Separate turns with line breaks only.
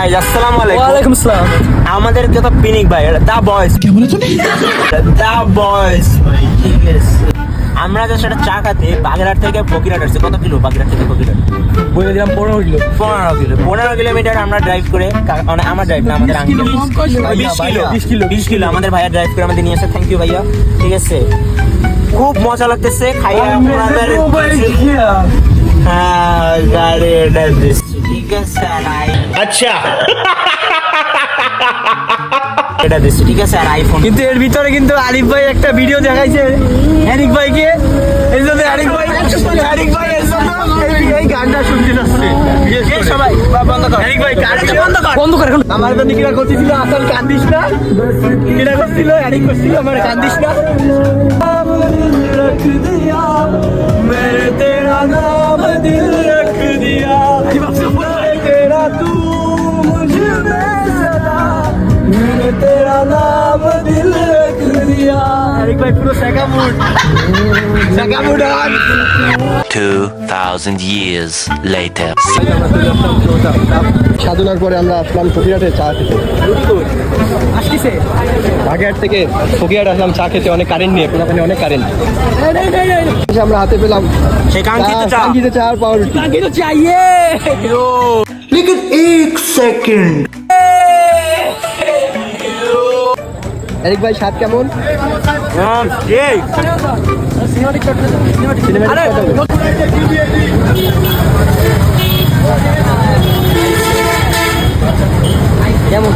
Guys আসসালামু আলাইকুম
ওয়ালাইকুম আসসালাম
আমাদের যত পিনিক ভাই দা বয়েস কে বলেছ? দা বয়েস ঠিক আছে আমরা যে সেটা চা খাতে বাগেরহাট থেকে ফকিরহাট আসছে। কত কিলো বাগেরহাট থেকে ফকিরহাট?
বলে দিলাম পনেরো কিলো।
পনেরো কিলো। পনেরো কিলোমিটার আমরা ড্রাইভ করে মানে আমার ড্রাইভ না আমাদের আঙ্কেল বিশ কিলো বিশ কিলো। বিশ কিলো আমাদের ভাইয়া ড্রাইভ করে আমাদের নিয়ে আসে। থ্যাংক ইউ ভাইয়া। ঠিক আছে। খুব মজা লাগতেছে। খাইয়া আপনাদের হ্যাঁ গাড়ি এটা দিচ্ছি ঠিক আছে আর আই-
अच्छा
এটা দিচ্ছি ঠিক আছে আর আইফোন
কিন্তু এর ভিতরে কিন্তু আরিফ ভাই একটা ভিডিও দেখাইছে হ্যানিক ভাইকে এই জন্য আরিফ ভাই আরিফ ভাই এর জন্য এই- এই গানটা শুনতে যাচ্ছে বিশেষ করে।
সবাই বন্ধ কর
হ্যানিক ভাই গানটা বন্ধ কর বন্ধ কর এখন আমার জন্য কিরা করতেছিল আসল কান্দিস না কিরা করছিল হ্যানিক করছিল আমার কান্দিস না रख दिया मैंने तेरा नाम दिल रख दिया
2000 years later
সাধনার পরে আমরা আসলাম ফকিরহাটে চা খেতে।
আসতেছে।
বাগেরহাট থেকে ফকিরহাট আসলাম চা খেতে অনেক কারেন্ট নিয়ে ওখানে অনেক কারেন্ট আমরা হাতে পেলাম
সেই চা
কাঙ্ক্ষিত চা
এক সেকেন্ড
এরিক ভাই স্বাদ কেমন
হ্যাঁ।
কেমন